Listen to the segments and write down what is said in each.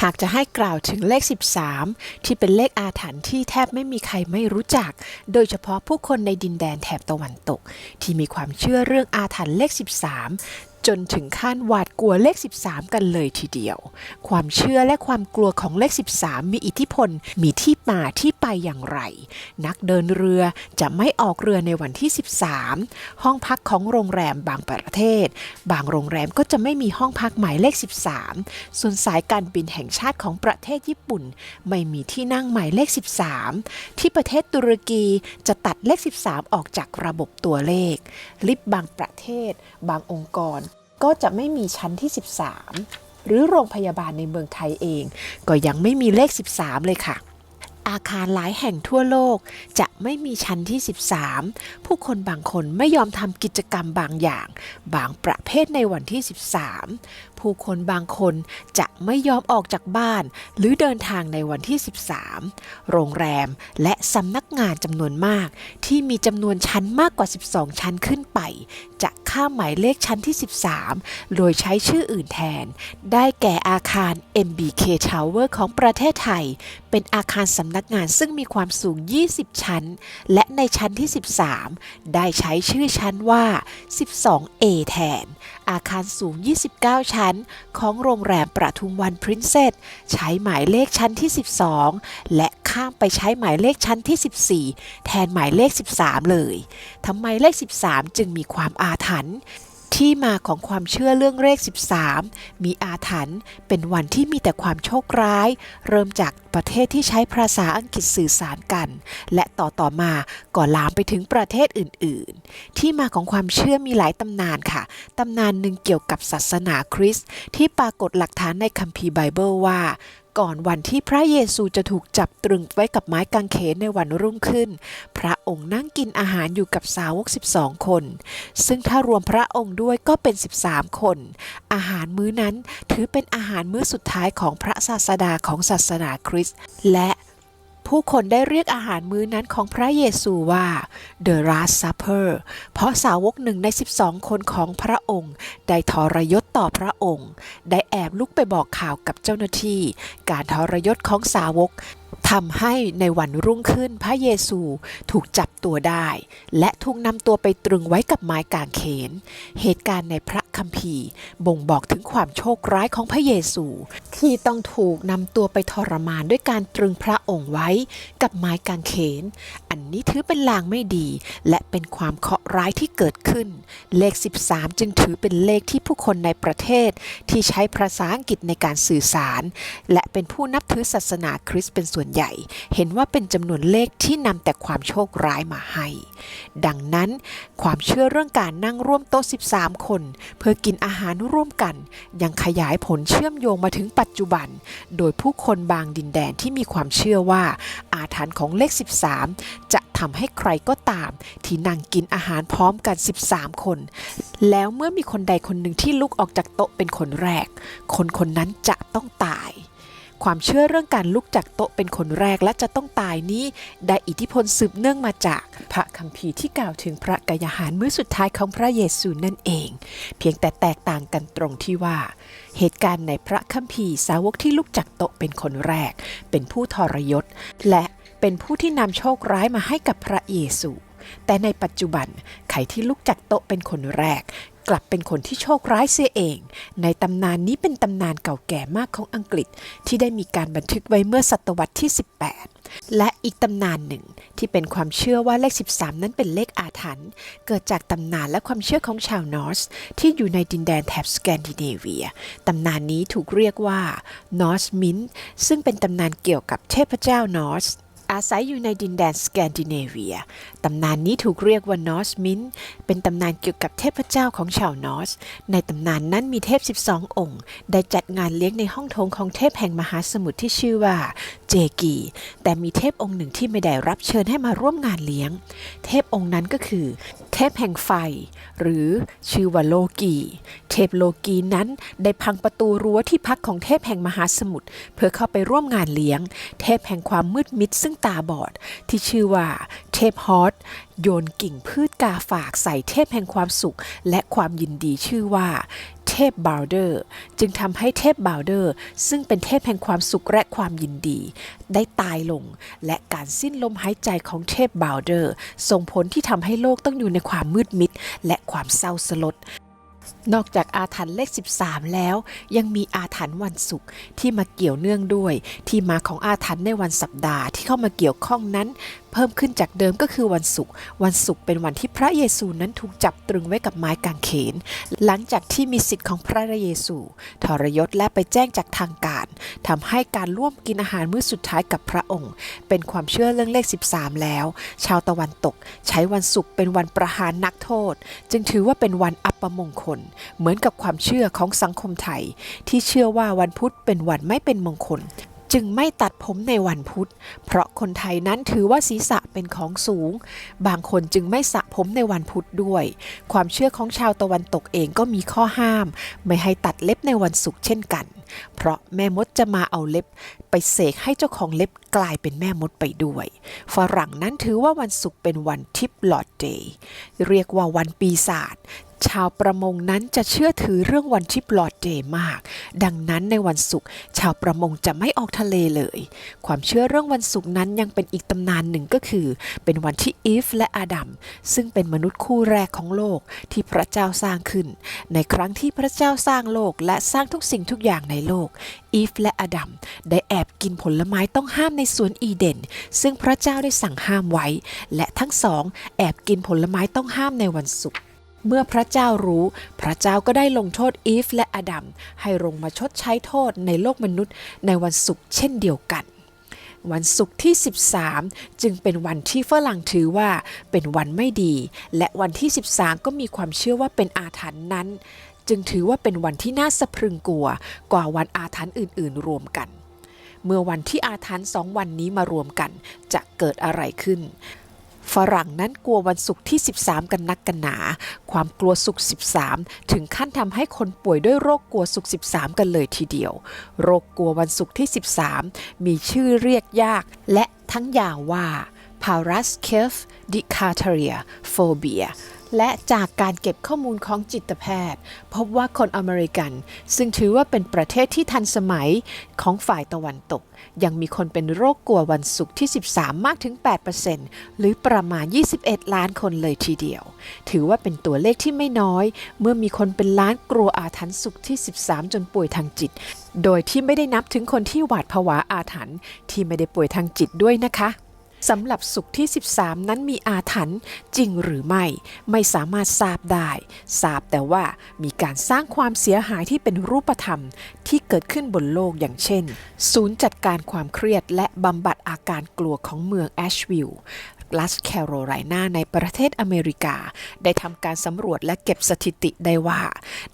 หากจะให้กล่าวถึงเลข 13 ที่เป็นเลขอาถรรพ์ที่แทบไม่มีใครไม่รู้จัก โดยเฉพาะผู้คนในดินแดนแถบตะวันตก ที่มีความเชื่อเรื่องอาถรรพ์เลข 13 จนถึงขั้นหวาดกลัวเลข 13 กันเลยทีเดียว ความเชื่อและความกลัวของเลข 13 มีอิทธิพลมีที่มาที่ไปอย่างไร นักเดินเรือจะไม่ออกเรือในวันที่ 13 ห้องพักของโรงแรมบางประเทศ บางโรงแรมก็จะไม่มีห้องพักหมายเลข 13 ส่วนสายการบินแห่งชาติของประเทศญี่ปุ่น ไม่มีที่นั่งหมายเลข 13 ที่ประเทศตุรกีจะตัดเลข 13 ออกจากระบบตัวเลข ลิฟต์บางประเทศ บางองค์กร ก็จะไม่มีชั้นที่ 13 หรือโรงพยาบาลในเมืองไทยเอง ก็ยังไม่มีเลข 13 เลยค่ะ อาคารหลายแห่งทั่วโลกจะไม่มีชั้นที่ 13 ผู้คนบางคนไม่ยอมทำกิจกรรมบางอย่าง บางประเภทในวันที่ 13 ผู้คนบางคนจะไม่ยอมออกจากบ้าน หรือเดินทางในวันที่ 13 โรงแรมและสำนักงานจำนวนมาก ที่มีจำนวนชั้นมากกว่า 12 ชั้นขึ้นไป จะ ข้ามหมายเลขชั้นที่ 13 โดยใช้ชื่ออื่นแทน ได้แก่อาคาร MBK Tower ของประเทศไทย เป็นอาคารสำนักงานซึ่งมีความสูง 20 ชั้น และในชั้นที่ 13 ได้ใช้ชื่อชั้นว่า 12A แทน อาคารสูง 29 ชั้น ของโรงแรมประทุมวันพรินเซสใช้หมายเลขชั้นที่ 12 และ ข้ามไปใช้หมายเลขชั้นที่ 14 แทนหมายเลข 13 เลยทำไมเลข 13 จึงมีความอาถรรพ์ที่มาของความเชื่อเรื่องเลข 13 มีอาถรรพ์เป็นวันที่มีแต่ความโชคร้าย เริ่มจากประเทศที่ใช้ภาษาอังกฤษสื่อสารกัน และต่อต่อมาก็ลามไปถึงประเทศอื่น ๆ ที่มาของความเชื่อมีหลายตำนานค่ะ ตำนานหนึ่งเกี่ยวกับศาสนาคริสต์ที่ปรากฏหลักฐานในคัมภีร์ไบเบิลว่า ก่อนวันที่พระเยซูจะถูกจับตรึงไว้กับไม้กางเขนในวันรุ่งขึ้น พระองค์นั่งกินอาหารอยู่กับสาวก 12 คน ซึ่งถ้ารวมพระองค์ด้วยก็เป็น 13 คน อาหารมื้อนั้นถือเป็นอาหารมื้อสุดท้ายของพระศาสดาของศาสนาคริสต์และ ผู้คนได้เรียกอาหารมื้อนั้นของพระเยซูว่า The Last Supper เพราะสาวกหนึ่งใน 12 คนของพระองค์ ได้ทรยศต่อพระองค์ ได้แอบลุกไปบอกข่าวกับเจ้าหน้าที่ การทรยศของสาวก ทำให้ในวันรุ่งขึ้นพระเยซูถูกจับตัวได้ และถูกนำตัวไปตรึงไว้กับไม้กางเขน เหตุการณ์ในพระคัมภีร์ บ่งบอกถึงความโชคร้ายของพระเยซู ที่ต้องถูกนำตัวไปทรมานด้วยการตรึงพระองค์ไว้กับไม้กางเขน อันนี้ถือเป็นลางไม่ดี และเป็นความเคราะห์ร้ายที่เกิดขึ้น เลข 13 จึงถือเป็นเลขที่ผู้คนในประเทศ ที่ใช้ภาษาอังกฤษในการสื่อสาร และเป็นผู้นับถือศาสนาคริสต์เป็นส่วนใหญ่ เห็นว่าเป็นจำนวนเลขที่นำแต่ความโชคร้ายมาให้ ดังนั้นความเชื่อเรื่องการนั่งร่วมโต๊ะ 13 คน เพื่อกินอาหารร่วมกัน ยังขยายผลเชื่อมโยงมาถึงปัจจุบัน โดยผู้คนบางดินแดนที่มีความเชื่อว่า อาถรรพ์ของเลข 13 จะทำให้ใครก็ตาม ที่นั่งกินอาหารพร้อมกัน 13 คน แล้วเมื่อมีคนใดคนหนึ่งที่ลุกออกจากโต๊ะเป็นคนแรก คนคนนั้นจะต้องตาย ความเชื่อเรื่องการลุกจากโต๊ะเป็นคนแรกและจะต้องตายนี้ ได้อิทธิพลสืบเนื่องมาจากพระคัมภีร์ที่กล่าวถึงพระกายาหารมื้อสุดท้ายของพระเยซูนั่นเอง เพียงแต่แตกต่างกันตรงที่ว่า เหตุการณ์ในพระคัมภีร์สาวกที่ลุกจากโต๊ะเป็นคนแรก เป็นผู้ทรยศ และเป็นผู้ที่นำโชคร้ายมาให้กับพระเยซู แต่ในปัจจุบันใครที่ลุกจากโต๊ะเป็นคนแรก กลับเป็นคนที่โชคร้ายเสียเอง ในตำนานนี้เป็นตำนานเก่าแก่มากของอังกฤษ ที่ได้มีการบันทึกไว้เมื่อศตวรรษที่ 18 และอีกตำนานหนึ่งที่เป็นความเชื่อว่าเลข 13 นั้นเป็นเลขอาถรรพ์เกิดจากตำนานและความเชื่อของชาวนอร์สที่อยู่ในดินแดนแถบสแกนดิเนเวีย ตำนานนี้ถูกเรียกว่านอร์สมินซึ่งเป็นตำนานเกี่ยวกับเทพเจ้านอร์ส อาศัยอยู่ในดินแดนสแกนดิเนเวีย ตำนานนี้ถูกเรียกว่านอร์สมิน เป็นตำนานเกี่ยวกับเทพเจ้าของชาวนอร์ส ในตำนานนั้นมีเทพ 12 องค์ ได้จัดงานเลี้ยงในห้องโถงของเทพแห่งมหาสมุทรที่ชื่อว่า เจกี แต่มีเทพองค์หนึ่งที่ไม่ได้รับเชิญให้มาร่วมงานเลี้ยง เทพองค์นั้นก็คือ เทพแห่งไฟ หรือชื่อว่าโลกี เทพโลกีนั้นได้พังประตูรั้วที่พักของเทพแห่งมหาสมุทรเพื่อเข้าไปร่วมงานเลี้ยง เทพแห่งความมืดมิดซึ่งตาบอด ที่ชื่อว่าเทพฮอตโยนกิ่งพืชกาฝากใส่เทพแห่งความสุข และความยินดีชื่อว่า เทพบาลเดอร์ จึงทำให้เทพบาลเดอร์ ซึ่งเป็นเทพแห่งความสุขและความยินดี ได้ตายลง และการสิ้นลมหายใจของเทพบาลเดอร์ ส่งผลที่ทำให้โลกต้องอยู่ในความมืดมิด และความเศร้าสลดนอกจากอาถรรพ์เลข 13 แล้ว ยังมีอาถรรพ์วันศุกร์ที่มาเกี่ยวเนื่องด้วย ที่มาของอาถรรพ์ในวันสัปดาห์ที่เข้ามาเกี่ยวข้องนั้น เพิ่มขึ้นจากเดิมก็คือวันศุกร์วันศุกร์เป็นวันที่พระเยซูนั้นถูกจับตรึงไว้กับไม้กางเขน หลังจากที่มีสิทธิ์ของพระเยซูทรยศและไปแจ้งจากทางการทำให้การร่วมกินอาหารมื้อสุดท้ายกับพระองค์ เป็นความเชื่อเรื่องเลข 13 แล้ว ชาวตะวันตก ใช้วันศุกร์เป็นวันประหารนักโทษ จึงถือว่าเป็นวันอัปมงคล เหมือนกับความเชื่อของสังคมไทย ที่เชื่อว่าวันพุธเป็นวันไม่เป็นมงคล จึงไม่ตัดผมในวันพุธ เพราะคนไทยนั้นถือว่าศีรษะเป็นของสูง บางคนจึงไม่สระผมในวันพุธด้วย ความเชื่อของชาวตะวันตกเองก็มีข้อห้าม ไม่ให้ตัดเล็บในวันศุกร์เช่นกัน เพราะแม่มดจะมาเอาเล็บ ไปเสกให้เจ้าของเล็บกลายเป็นแม่มดไปด้วย ฝรั่งนั้นถือว่าวันศุกร์เป็นวันทิปลอดเดย์ เรียกว่าวันปีศาจ ชาวประมงนั้นจะเชื่อถือเรื่องวันทิปลอดเดย์มาก ดังนั้นในวันศุกร์ชาวประมงจะไม่ออกทะเลเลย ความเชื่อเรื่องวันศุกร์นั้นยังเป็นอีกตำนานหนึ่งก็คือ เป็นวันที่อีฟและอาดัมซึ่งเป็นมนุษย์คู่แรกของโลกที่พระเจ้าสร้างขึ้น ในครั้งที่พระเจ้าสร้างโลกและสร้างทุกสิ่งทุกอย่างในโลก อีฟและอาดัมได้แอบกินผลไม้ต้องห้ามในสวนอีเดน ซึ่งพระเจ้าได้สั่งห้ามไว้ และทั้งสองแอบกินผลไม้ต้องห้ามในวันศุกร์ เมื่อพระเจ้ารู้ พระเจ้าก็ได้ลงโทษอีฟและอดัมให้ลงมาชดใช้โทษในโลกมนุษย์ในวันศุกร์เช่นเดียวกัน วันศุกร์ที่ 13 จึงเป็นวันที่ฝรั่งถือว่าเป็นวันไม่ดี และวันที่ 13 ก็มีความเชื่อว่าเป็นอาถรรพ์นั้น จึงถือว่าเป็นวันที่น่าสะพรึงกลัวกว่าวันอาถรรพ์อื่น ๆ รวมกัน เมื่อวันที่อาถรรพ์สองวันนี้มารวมกัน จะเกิดอะไรขึ้น ฝรั่งนั้นกลัววันศุกร์ที่ 13 กันนักกันหนา ความกลัวศุกร์13 ถึงขั้นทำให้คนป่วยด้วยโรคกลัวศุกร์13 กันเลยทีเดียว โรคกลัววันศุกร์ที่ 13 มีชื่อเรียกยาก และทั้งยาวว่า Paraskef Dicateria Phobia และจากการเก็บข้อมูลของจิตแพทย์ พบว่าคนอเมริกัน ซึ่งถือว่าเป็นประเทศที่ทันสมัยของฝ่ายตะวันตก ยังมีคนเป็นโรคกลัววันศุกร์ที่ 13 มากถึง 8%หรือประมาณ 21 ล้านคนเลยทีเดียว ถือว่าเป็นตัวเลขที่ไม่น้อย เมื่อมีคนเป็นล้านกลัวอาถรรพ์ศุกร์ที่ 13 จนป่วยทางจิต โดยที่ไม่ได้นับถึงคนที่หวาดผวาอาถรรพ์ที่ไม่ได้ป่วยทางจิตด้วยนะคะ สำหรับสุขที่ 13 นั้นมีอาถรรพ์จริงหรือไม่ ไม่สามารถทราบได้ ทราบแต่ว่ามีการสร้างความเสียหายที่เป็นรูปธรรมที่เกิดขึ้นบนโลกอย่างเช่น ศูนย์จัดการความเครียดและบำบัดอาการกลัวของเมืองแอชวิลล์ รัฐแคโรไลนาในประเทศอเมริกา ได้ทำการสำรวจและเก็บสถิติได้ว่า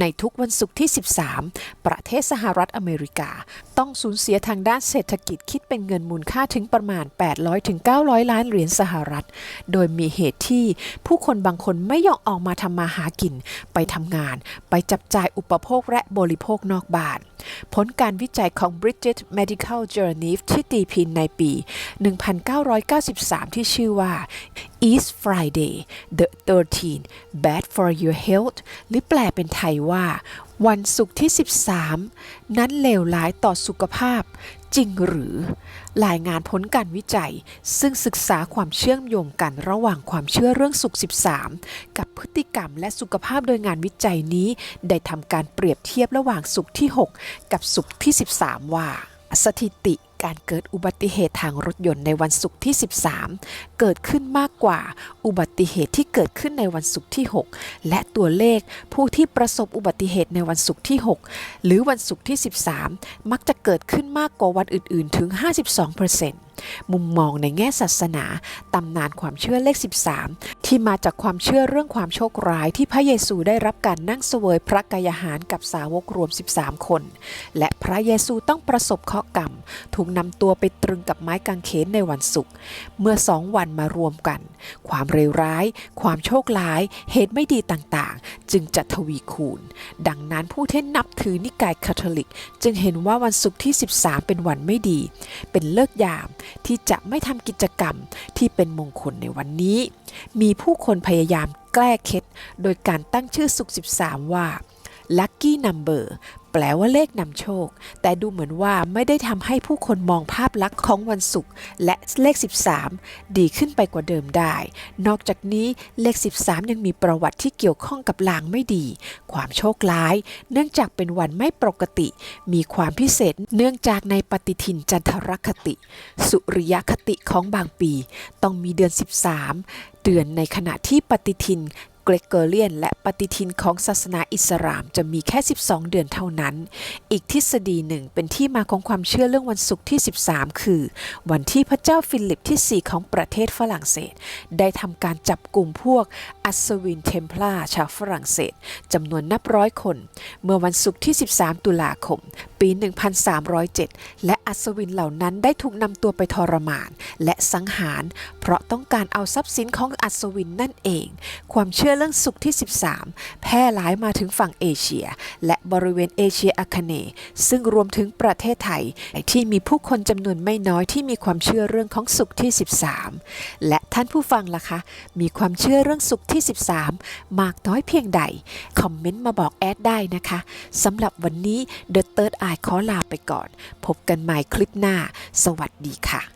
ในทุกวันศุกร์ที่ 13 ประเทศสหรัฐอเมริกา ต้องสูญเสียทางด้านเศรษฐกิจคิดเป็นเงินมูลค่าถึงประมาณ 800ถึง900ล้านเหรียญสหรัฐ โดยมีเหตุที่ผู้คนบางคนไม่ยอมออกมาทำมาหากิน ไปทำงาน ไปจับจ่ายอุปโภคและบริโภคนอกบ้าน ผลการวิจัยของ British Medical Journal ที่ตีพิมพ์ในปี 1993 ที่ชื่อว่า East Friday the 13th bad for your health หรือแปลเป็นไทยว่า วันศุกร์ที่ 13 นั้นเลวร้ายต่อสุขภาพ จริงหรือ รายงานผลการวิจัย ซึ่งศึกษาความเชื่อมโยงกันระหว่างความเชื่อเรื่องสุข 13 กับพฤติกรรมและสุขภาพโดยงานวิจัยนี้ ได้ทำการเปรียบเทียบระหว่างสุขที่ 6 กับสุขที่ 13 ว่า สถิติ การเกิดอุบัติเหตุทางรถยนต์ในวันศุกร์ที่ 13 เกิดขึ้นมากกว่าอุบัติเหตุที่เกิดขึ้นในวันศุกร์ที่ 6 และตัวเลขผู้ที่ประสบอุบัติเหตุในวันศุกร์ที่ 6 หรือวันศุกร์ที่ 13 มักจะเกิดขึ้นมากกว่าวันอื่นๆ ถึง 52%มุมมองในแง่ศาสนา ตำนานความเชื่อเลข 13 ที่มาจากความเชื่อเรื่องความโชคร้ายที่พระเยซูได้รับการนั่งเสวยพระกายอาหารกับสาวกรวม 13 คน และพระเยซูต้องประสบเคราะห์กรรม ถูกนำตัวไปตรึงกับไม้กางเขนในวันศุกร์เมื่อสองวันมารวมกัน ความเลวร้าย ความโชคร้าย เหตุไม่ดีต่างๆ จึงจะทวีคูณ ดังนั้นผู้ที่นับถือนิกายคาทอลิก จึงเห็นว่าวันศุกร์ที่ 13 เป็นวันไม่ดี เป็นเลิกยามที่จะไม่ทำกิจกรรมที่เป็นมงคลในวันนี้ มีผู้คนพยายามแก้เคล็ดโดยการตั้งชื่อสุข 13 ว่า Lucky Number แปลว่าเลขนำโชค แต่ดูเหมือนว่าไม่ได้ทำให้ผู้คนมองภาพลักษณ์ของวันศุกร์และเลข 13 ดีขึ้นไปกว่าเดิมได้ นอกจากนี้เลข 13 ยังมีประวัติที่เกี่ยวข้องกับลางไม่ดี ความโชคร้าย เนื่องจากเป็นวันไม่ปกติ มีความพิเศษเนื่องจากในปฏิทินจันทรคติ สุริยคติของบางปี ต้องมีเดือน 13 เดือนในขณะที่ปฏิทิน เกรกอเรียน และปฏิทินของศาสนาอิสลามจะมีแค่ 12 เดือนเท่านั้น อีกทฤษฎีหนึ่งเป็นที่มาของความเชื่อเรื่องวันศุกร์ที่ 13 คือ วันที่พระเจ้าฟิลิปที่ 4 ของประเทศฝรั่งเศส ได้ทำการจับกลุ่มพวกอัศวินเทมพลาชาวฝรั่งเศสจำนวนนับร้อยคน เมื่อวันศุกร์ที่ 13 ตุลาคม ปี 1307 และอัศวินเหล่านั้นได้ถูกนำตัวไปทรมาน และสังหาร เพราะต้องการเอาทรัพย์สินของอัศวินนั่นเอง ความเชื่อเรื่องศุกร์ที่ 13 แพร่หลายมาถึงฝั่งเอเชีย และบริเวณเอเชียอาคเนย์ซึ่งรวมถึงประเทศไทย ที่มีผู้คนจำนวนไม่น้อยที่มีความเชื่อเรื่องของศุกร์ที่ 13 และท่านผู้ฟังล่ะคะ มีความเชื่อเรื่องศุกร์ที่ 13 มากน้อยเพียงใด คอมเมนต์มาบอกแอดได้นะคะสำหรับวันนี้ The Third Eye ขอลาไปก่อน พบกันใหม่คลิปหน้า สวัสดีค่ะ